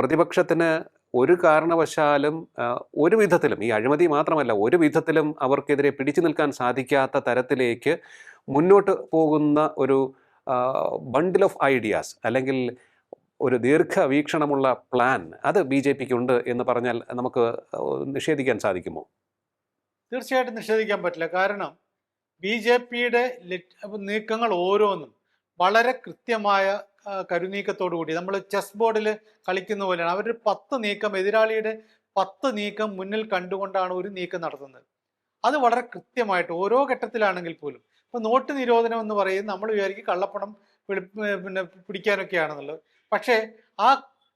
പ്രതിപക്ഷത്തിന് ഒരു കാരണവശാലും ഒരു വിധത്തിലും ഈ അഴിമതി മാത്രമല്ല ഒരു വിധത്തിലും അവർക്കെതിരെ പിടിച്ചു നിൽക്കാൻ സാധിക്കാത്ത തരത്തിലേക്ക് മുന്നോട്ട് പോകുന്ന ഒരു ബണ്ടിൽ ഓഫ് ഐഡിയാസ് അല്ലെങ്കിൽ ഒരു ദീർഘവീക്ഷണമുള്ള പ്ലാൻ അത് ബി ജെ പിക്ക് ഉണ്ട് എന്ന് പറഞ്ഞാൽ നമുക്ക് നിഷേധിക്കാൻ സാധിക്കുമോ? തീർച്ചയായിട്ടും നിഷേധിക്കാൻ പറ്റില്ല. കാരണം ബി ജെ പിയുടെ നീക്കങ്ങൾ ഓരോന്നും വളരെ കൃത്യമായ കരുനീക്കത്തോടു കൂടി നമ്മൾ ചെസ് ബോർഡിൽ കളിക്കുന്ന പോലെയാണ്. അവർ പത്ത് നീക്കം എതിരാളിയുടെ പത്ത് നീക്കം മുന്നിൽ കണ്ടുകൊണ്ടാണ് ഒരു നീക്കം നടത്തുന്നത്. അത് വളരെ കൃത്യമായിട്ട് ഓരോ ഘട്ടത്തിലാണെങ്കിൽ പോലും. ഇപ്പൊ നോട്ട് നിരോധനം എന്ന് പറയുന്നത് നമ്മൾ വിചാരിക്കും കള്ളപ്പണം പിന്നെ പിടിക്കാനൊക്കെയാണെന്നുള്ളത് പക്ഷേ ആ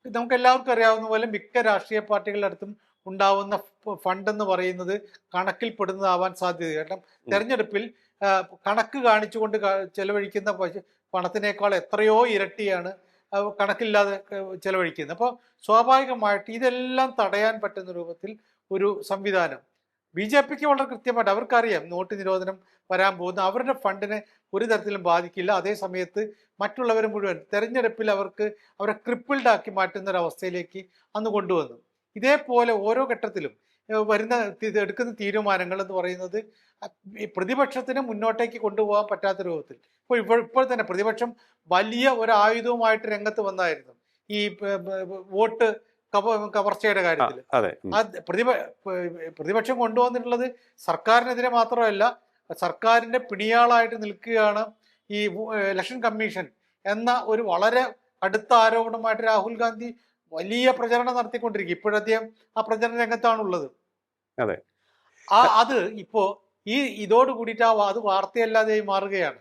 നമുക്ക് എല്ലാവർക്കും അറിയാവുന്ന പോലെ മിക്ക രാഷ്ട്രീയ പാർട്ടികളുടെ അടുത്തും ഉണ്ടാവുന്ന ഫണ്ട് എന്ന് പറയുന്നത് കണക്കിൽപ്പെടുന്നതാവാൻ സാധ്യത കാരണം തെരഞ്ഞെടുപ്പിൽ കണക്ക് കാണിച്ചുകൊണ്ട് ചെലവഴിക്കുന്ന പണത്തിനേക്കാൾ എത്രയോ ഇരട്ടിയാണ് കണക്കില്ലാതെ ചെലവഴിക്കുന്നത്. അപ്പോൾ സ്വാഭാവികമായിട്ട് ഇതെല്ലാം തടയാൻ പറ്റുന്ന രൂപത്തിൽ ഒരു സംവിധാനം. ബി ജെ പിക്ക് വളരെ കൃത്യമായിട്ട് അവർക്കറിയാം നോട്ട് നിരോധനം വരാൻ പോകുന്ന അവരുടെ ഫണ്ടിനെ ഒരു തരത്തിലും ബാധിക്കില്ല. അതേ സമയത്ത് മറ്റുള്ളവർ മുഴുവൻ തെരഞ്ഞെടുപ്പിൽ അവർക്ക് അവരെ ക്രിപ്പിൾഡ് ആക്കി മാറ്റുന്ന ഒരു അവസ്ഥയിലേക്ക് അന്ന് കൊണ്ടുവന്നു. ഇതേപോലെ ഓരോ ഘട്ടത്തിലും വരുന്ന എടുക്കുന്ന തീരുമാനങ്ങൾ എന്ന് പറയുന്നത് ഈ പ്രതിപക്ഷത്തിന് മുന്നോട്ടേക്ക് കൊണ്ടുപോകാൻ പറ്റാത്ത രൂപത്തിൽ. ഇപ്പോൾ ഇപ്പോൾ ഇപ്പോൾ തന്നെ പ്രതിപക്ഷം വലിയ ഒരു ആയുധവുമായിട്ട് രംഗത്ത് വന്നായിരുന്നു. ഈ വോട്ട് കവ കവർച്ചയുടെ കാര്യത്തിൽ പ്രതിപ പ്രതിപക്ഷം കൊണ്ടുവന്നിട്ടുള്ളത് സർക്കാരിനെതിരെ മാത്രമല്ല സർക്കാരിന്റെ പിണിയാളായിട്ട് നിൽക്കുകയാണ് ഈ ഇലക്ഷൻ കമ്മീഷൻ എന്ന ഒരു വളരെ അടുത്ത ആരോപണമായിട്ട് രാഹുൽ ഗാന്ധി വലിയ പ്രചരണം നടത്തിക്കൊണ്ടിരിക്കും. ഇപ്പോഴദ്ദേഹം ആ പ്രചരണ രംഗത്താണുള്ളത്. അതെ. ആ അത് ഇപ്പോ ഈ ഇതോട് കൂടിയിട്ട് ആ അത് വാർത്തയല്ലാതെ മാറുകയാണ്.